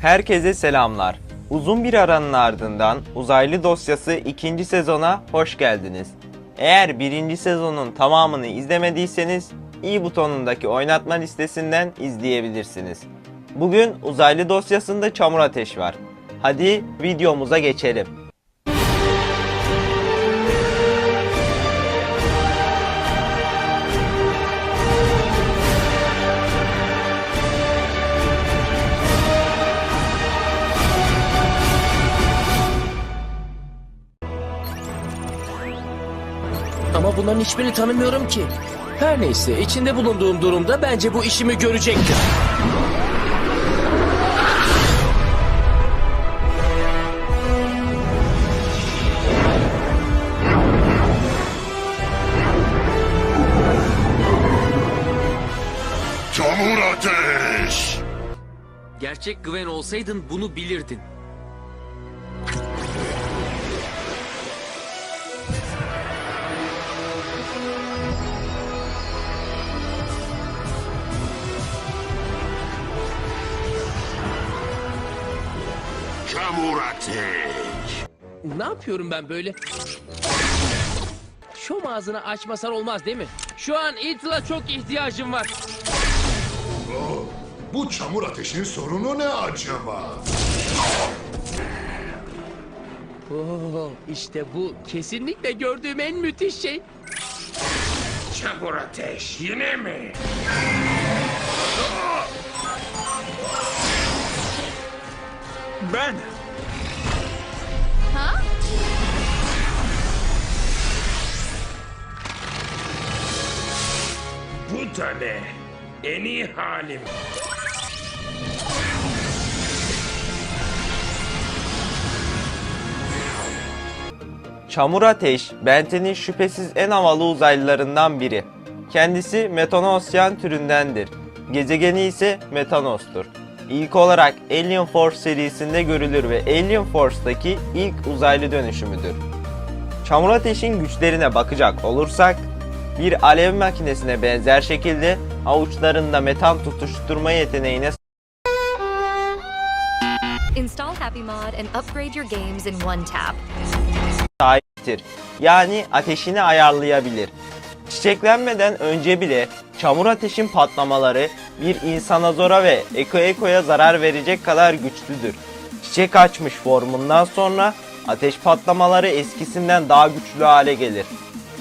Herkese selamlar. Uzun bir aranın ardından Uzaylı Dosyası ikinci sezona hoş geldiniz. Eğer birinci sezonun tamamını izlemediyseniz i butonundaki oynatma listesinden izleyebilirsiniz. Bugün Uzaylı Dosyası'nda çamur ateş var. Hadi videomuza geçelim. Bunların hiçbirini tanımıyorum ki. Her neyse içinde bulunduğum durumda bence bu işimi görecektir. Çamur ateş! Gerçek Gwen olsaydın bunu bilirdin. Çamur ateş! Ne yapıyorum ben böyle? Şom ağzını açmasan olmaz değil mi? Şu an itila çok ihtiyacım var. Bu çamur ateşin sorunu ne acaba? Oo, işte bu kesinlikle gördüğüm en müthiş şey. Çamur ateş yine mi? En iyi halim. Çamur Ateş, Benten'in şüphesiz en havalı uzaylılarından biri. Kendisi Metanosyan türündendir. Gezegeni ise Metanos'tur. İlk olarak Alien Force serisinde görülür ve Alien Force'daki ilk uzaylı dönüşümüdür. Çamur Ateş'in güçlerine bakacak olursak, bir alev makinesine benzer şekilde avuçlarında metan tutuşturma yeteneğine Install Happy Mod and upgrade your games in one tap. sahiptir. Yani ateşini ayarlayabilir. Çiçeklenmeden önce bile çamur ateşin patlamaları bir insanazora ve Eko Eko'ya zarar verecek kadar güçlüdür. Çiçek açmış formundan sonra ateş patlamaları eskisinden daha güçlü hale gelir.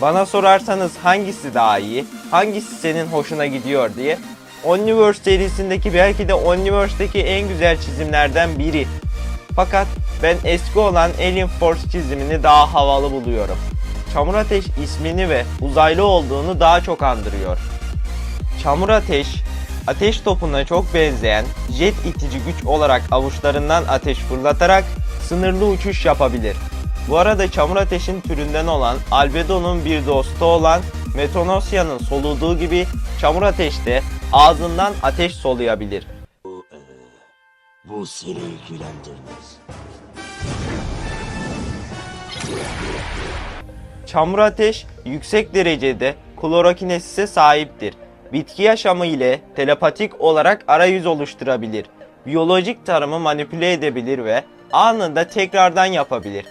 Bana sorarsanız hangisi daha iyi, hangisi senin hoşuna gidiyor diye Omniverse serisindeki belki de Omniverse'deki en güzel çizimlerden biri. Fakat ben eski olan Alien Force çizimini daha havalı buluyorum. Çamur Ateş ismini ve uzaylı olduğunu daha çok andırıyor. Çamur Ateş, ateş topuna çok benzeyen jet itici güç olarak avuçlarından ateş fırlatarak sınırlı uçuş yapabilir. Bu arada Çamur Ateş'in türünden olan Albedo'nun bir dostu olan Metanosya'nın soluduğu gibi Çamur Ateş de ağzından ateş soluyabilir. Bu seni ilgilendirmez. Çamur ateş yüksek derecede klorokinesise sahiptir. Bitki yaşamı ile telepatik olarak arayüz oluşturabilir. Biyolojik tarımı manipüle edebilir ve anında tekrardan yapabilir.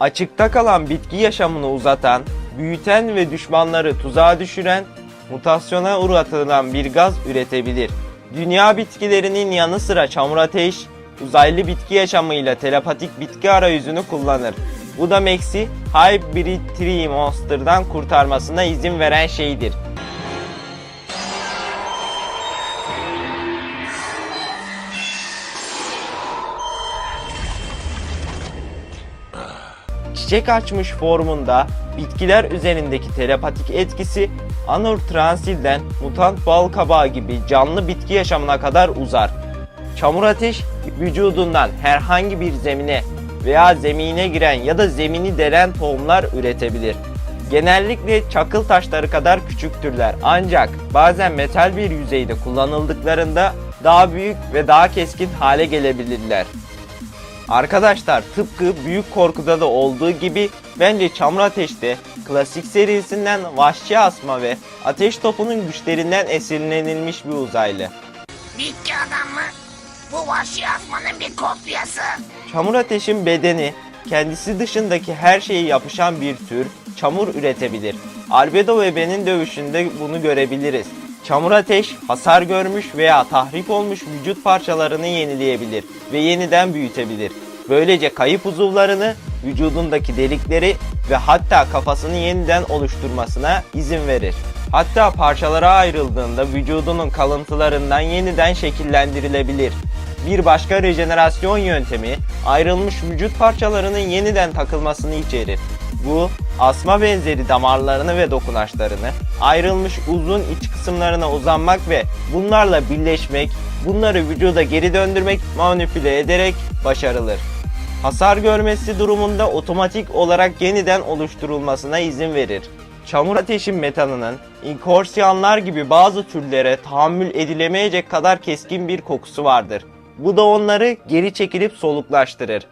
Açıkta kalan bitki yaşamını uzatan, büyüten ve düşmanları tuzağa düşüren, mutasyona uğratılan bir gaz üretebilir. Dünya bitkilerinin yanı sıra çamur ateş, uzaylı bitki yaşamıyla telepatik bitki arayüzünü kullanır. Bu da Max'i Hybrid Tree Monster'dan kurtarmasına izin veren şeydir. Çiçek açmış formunda bitkiler üzerindeki telepatik etkisi Anur Transil'den mutant bal kabağı gibi canlı bitki yaşamına kadar uzar. Çamur ateş vücudundan herhangi bir zemine veya zemine giren ya da zemini delen tohumlar üretebilir. Genellikle çakıl taşları kadar küçüktürler ancak bazen metal bir yüzeyde kullanıldıklarında daha büyük ve daha keskin hale gelebilirler. Arkadaşlar tıpkı Büyük Korku'da da olduğu gibi bence Çamur Ateş'te klasik serisinden vahşi asma ve ateş topunun güçlerinden esinlenilmiş bir uzaylı. Bitki adam mı? Bu vahşi asmanın bir kopyası. Çamur ateşin bedeni kendisi dışındaki her şeye yapışan bir tür çamur üretebilir. Albedo ve Ben'in dövüşünde bunu görebiliriz. Çamur ateş hasar görmüş veya tahrip olmuş vücut parçalarını yenileyebilir ve yeniden büyütebilir. Böylece kayıp uzuvlarını, vücudundaki delikleri ve hatta kafasını yeniden oluşturmasına izin verir. Hatta parçalara ayrıldığında vücudunun kalıntılarından yeniden şekillendirilebilir. Bir başka rejenerasyon yöntemi ayrılmış vücut parçalarının yeniden takılmasını içerir. Bu asma benzeri damarlarını ve dokunaçlarını ayrılmış uzun iç kısımlarına uzanmak ve bunlarla birleşmek, bunları vücuda geri döndürmek manipüle ederek başarılır. Hasar görmesi durumunda otomatik olarak yeniden oluşturulmasına izin verir. Çamur ateşin metanının inkorsiyanlar gibi bazı türlere tahammül edilemeyecek kadar keskin bir kokusu vardır. Bu da onları geri çekilip soluklaştırır.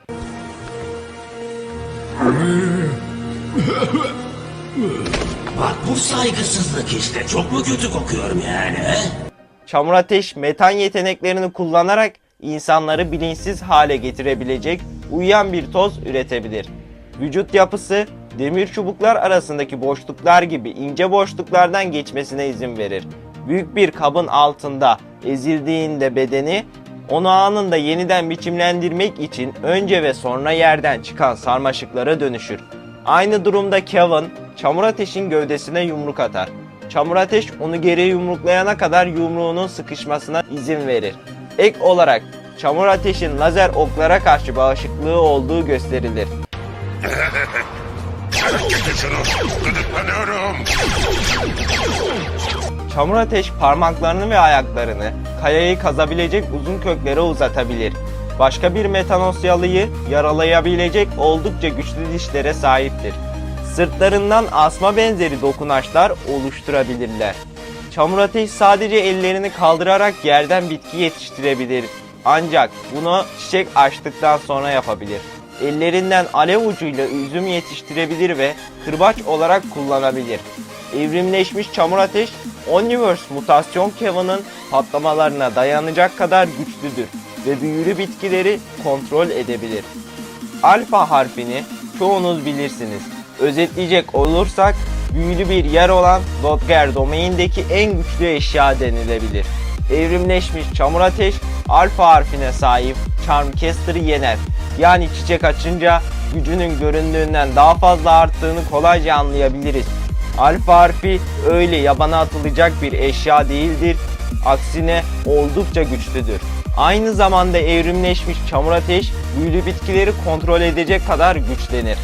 Bak bu saygısızlık işte. Çok mu kötü kokuyorum yani? Çamur ateş metan yeteneklerini kullanarak insanları bilinçsiz hale getirebilecek uyuyan bir toz üretebilir. Vücut yapısı demir çubuklar arasındaki boşluklar gibi ince boşluklardan geçmesine izin verir. Büyük bir kabın altında ezildiğinde bedeni onu anında yeniden biçimlendirmek için önce ve sonra yerden çıkan sarmaşıklara dönüşür. Aynı durumda Kevin, çamur ateşin gövdesine yumruk atar. Çamur ateş onu geri yumruklayana kadar yumruğunun sıkışmasına izin verir. Ek olarak çamur ateşin lazer oklara karşı bağışıklığı olduğu gösterilir. Çamur ateş parmaklarını ve ayaklarını kayayı kazabilecek uzun köklere uzatabilir. Başka bir metanosyalı'yı yaralayabilecek oldukça güçlü dişlere sahiptir. Sırtlarından asma benzeri dokunaçlar oluşturabilirler. Çamur ateş sadece ellerini kaldırarak yerden bitki yetiştirebilir. Ancak bunu çiçek açtıktan sonra yapabilir. Ellerinden alev ucuyla üzüm yetiştirebilir ve kırbaç olarak kullanabilir. Evrimleşmiş çamur ateş, Omniverse mutasyon Kevin'ın patlamalarına dayanacak kadar güçlüdür ve büyülü bitkileri kontrol edebilir. Alfa harfini çoğunuz bilirsiniz. Özetleyecek olursak büyülü bir yer olan Dotger domaindeki en güçlü eşya denilebilir. Evrimleşmiş çamur ateş alfa harfine sahip Charmcaster'ı yener. Yani çiçek açınca gücünün göründüğünden daha fazla arttığını kolayca anlayabiliriz. Alfa harfi öyle yabana atılacak bir eşya değildir. Aksine oldukça güçlüdür. Aynı zamanda evrimleşmiş çamur ateş büyülü bitkileri kontrol edecek kadar güçlenir.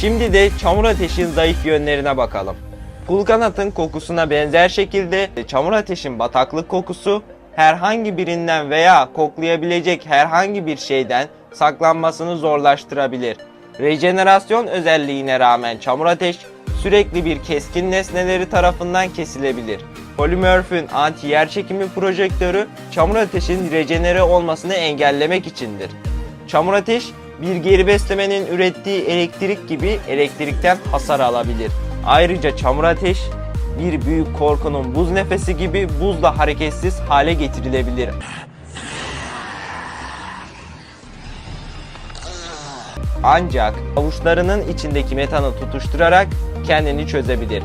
Şimdi de çamur ateşin zayıf yönlerine bakalım. Pulkanatın kokusuna benzer şekilde çamur ateşin bataklık kokusu herhangi birinden veya koklayabilecek herhangi bir şeyden saklanmasını zorlaştırabilir. Rejenerasyon özelliğine rağmen çamur ateş sürekli bir keskin nesneleri tarafından kesilebilir. Polymorph'ün anti yerçekimi projektörü çamur ateşin rejenere olmasını engellemek içindir. Çamur ateş bir geri beslemenin ürettiği elektrik gibi elektrikten hasar alabilir. Ayrıca çamur ateş bir büyük korkunun buz nefesi gibi buzla hareketsiz hale getirilebilir. Ancak avuçlarının içindeki metanı tutuşturarak kendini çözebilir.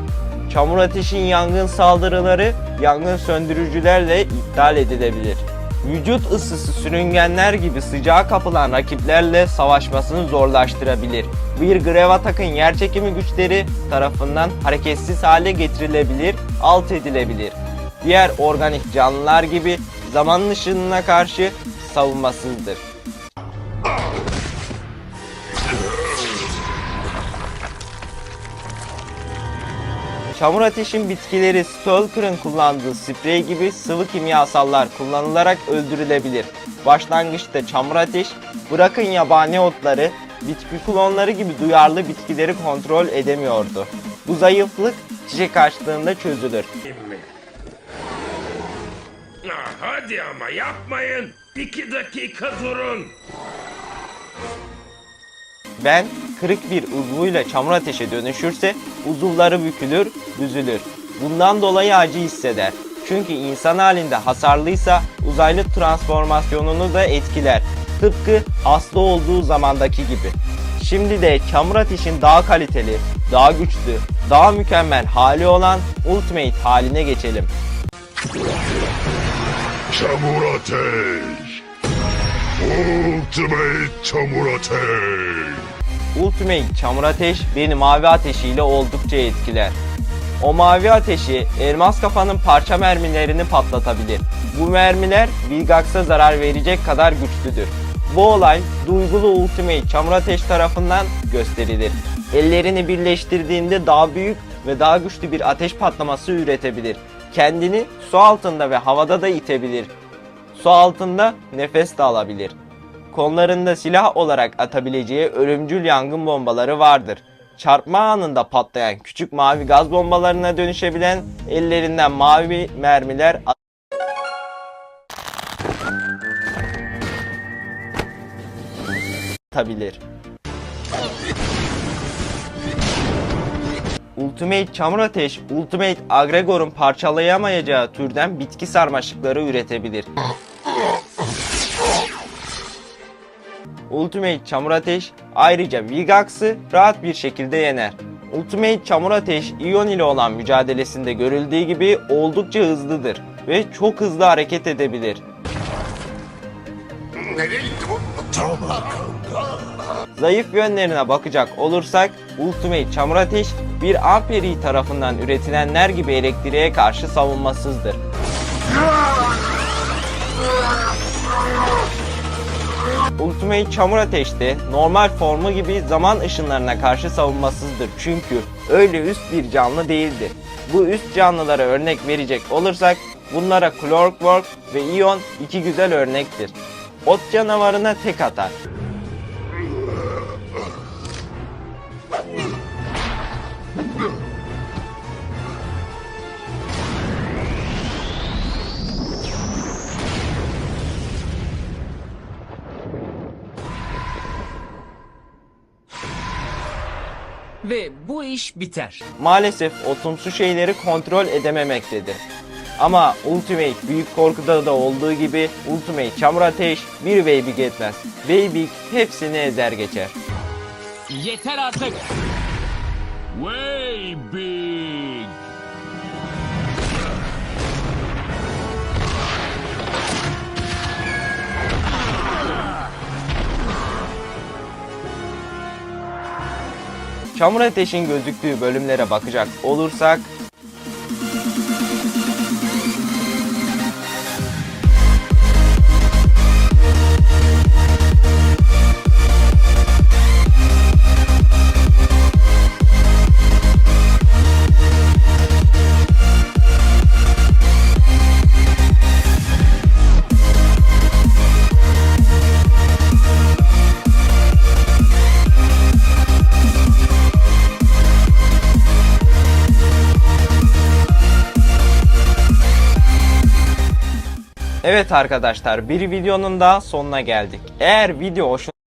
Çamur ateşin yangın saldırıları yangın söndürücülerle iptal edilebilir. Vücut ısısı sürüngenler gibi sıcağa kapılan rakiplerle savaşmasını zorlaştırabilir. Bir Grevatak'ın yerçekimi güçleri tarafından hareketsiz hale getirilebilir, alt edilebilir. Diğer organik canlılar gibi zaman ışınına karşı savunmasızdır. Çamur ateşin bitkileri Stalker'ın kullandığı sprey gibi sıvı kimyasallar kullanılarak öldürülebilir. Başlangıçta çamur ateş, bırakın yabani otları, bitki klonları gibi duyarlı bitkileri kontrol edemiyordu. Bu zayıflık çiçek açtığında çözülür. Ah, hadi ama yapmayın. İki dakika durun. Ben kırık bir uzvuyla çamur ateşe dönüşürse uzuvları bükülür, büzülür. Bundan dolayı acı hisseder. Çünkü insan halinde hasarlıysa uzaylı transformasyonunu da etkiler. Tıpkı hasta olduğu zamandaki gibi. Şimdi de çamur ateşin daha kaliteli, daha güçlü, daha mükemmel hali olan Ultimate haline geçelim. Çamur ateş. Ultimate çamur ateş. Ultimate çamur ateş beni mavi ateşiyle oldukça etkiler. O mavi ateşi elmas kafanın parça mermilerini patlatabilir. Bu mermiler Vilgax'a zarar verecek kadar güçlüdür. Bu olay duygulu Ultimate çamur ateş tarafından gösterilir. Ellerini birleştirdiğinde daha büyük ve daha güçlü bir ateş patlaması üretebilir. Kendini su altında ve havada da itebilir. Su altında nefes de alabilir. Kollarında silah olarak atabileceği ölümcül yangın bombaları vardır. Çarpma anında patlayan küçük mavi gaz bombalarına dönüşebilen ellerinden mavi mermiler atabilir. Ultimate Çamur Ateş, Ultimate Agregor'un parçalayamayacağı türden bitki sarmaşıkları üretebilir. Ultimate Çamur Ateş ayrıca Vilgax'ı rahat bir şekilde yener. Ultimate Çamur Ateş Ion ile olan mücadelesinde görüldüğü gibi oldukça hızlıdır ve çok hızlı hareket edebilir. Nereye gitti bu? Zayıf yönlerine bakacak olursak Ultimate Çamur Ateş bir Amperi tarafından üretilenler gibi elektriğe karşı savunmasızdır. Ultimate Çamur Ateş'te normal formu gibi zaman ışınlarına karşı savunmasızdır. Çünkü öyle üst bir canlı değildir. Bu üst canlılara örnek verecek olursak bunlara Clockwork ve Ion iki güzel örnektir. Ot canavarına tek atar. Ve bu iş biter. maalesef otumsu şeyleri kontrol edememektedir. Ama Ultimate büyük korkuda da olduğu gibi Ultimate çamur ateş bir Weibig etmez. Weibig hepsini ezer geçer. Yeter artık. Way Çamur ateşin gözüktüğü bölümlere bakacak olursak Evet arkadaşlar bir videonun daha sonuna geldik. Eğer video hoşunuza